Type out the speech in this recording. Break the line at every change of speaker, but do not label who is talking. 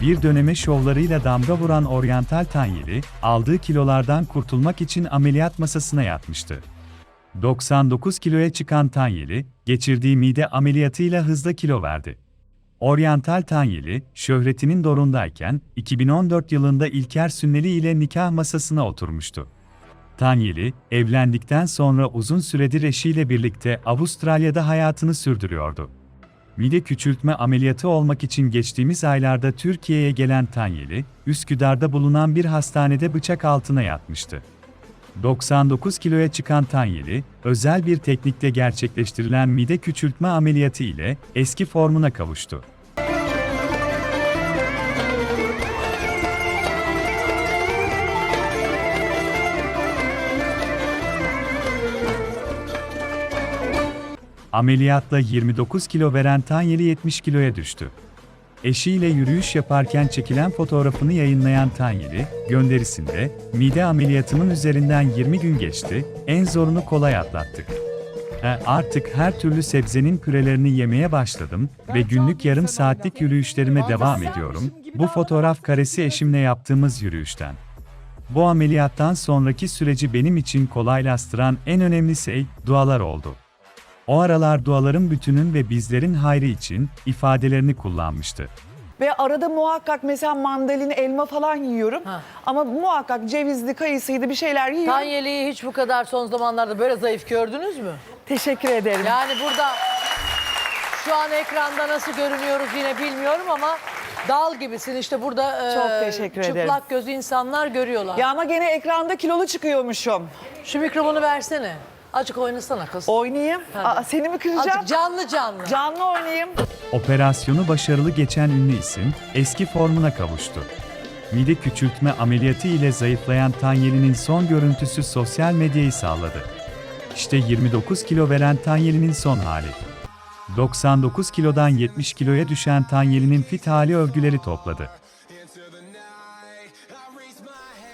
Bir döneme şovlarıyla damga vuran oryantal Tanyeli, aldığı kilolardan kurtulmak için ameliyat masasına yatmıştı. 99 kiloya çıkan Tanyeli, geçirdiği mide ameliyatıyla hızla kilo verdi. Oryantal Tanyeli, şöhretinin dorundayken 2014 yılında İlker Sünneli ile nikah masasına oturmuştu. Tanyeli, evlendikten sonra uzun süredir eşiyle birlikte Avustralya'da hayatını sürdürüyordu. Mide küçültme ameliyatı olmak için geçtiğimiz aylarda Türkiye'ye gelen Tanyeli, Üsküdar'da bulunan bir hastanede bıçak altına yatmıştı. 99 kiloya çıkan Tanyeli, özel bir teknikle gerçekleştirilen mide küçültme ameliyatı ile eski formuna kavuştu. Ameliyatla 29 kilo veren Tanyeli 70 kiloya düştü. Eşiyle yürüyüş yaparken çekilen fotoğrafını yayınlayan Tanyeli, gönderisinde, mide ameliyatımın üzerinden 20 gün geçti, en zorunu kolay atlattık. E, Artık her türlü sebzenin pürelerini yemeye başladım ve günlük yarım saatlik yürüyüşlerime devam ediyorum. Bu fotoğraf karesi eşimle yaptığımız yürüyüşten. Bu ameliyattan sonraki süreci benim için kolaylaştıran en önemli şey dualar oldu. O aralar duaların bütünün ve bizlerin hayrı için ifadelerini kullanmıştı.
Ve arada muhakkak mesela mandalina, elma falan yiyorum.
Ha.
Ama muhakkak cevizli, kayısıydı bir şeyler yiyorum.
Tanyeli'yi hiç bu kadar son zamanlarda böyle zayıf gördünüz mü?
Teşekkür ederim.
Yani burada şu an ekranda nasıl görünüyoruz yine bilmiyorum ama dal gibisin işte burada e,
Çok teşekkür
çıplak
ederim.
gözü insanlar görüyorlar.
Ya ama gene ekranda kilolu çıkıyormuşum.
Şu mikrofonu versene. Açık oynasana kız.
Oynayayım. Aa, seni mi kıracağım?
Azıcık canlı canlı.
Canlı oynayayım.
Operasyonu başarılı geçen ünlü isim eski formuna kavuştu. Mide küçültme ameliyatı ile zayıflayan Tanyeli'nin son görüntüsü sosyal medyayı sağladı. İşte 29 kilo veren Tanyeli'nin son hali. 99 kilodan 70 kiloya düşen Tanyeli'nin fit hali övgüleri topladı.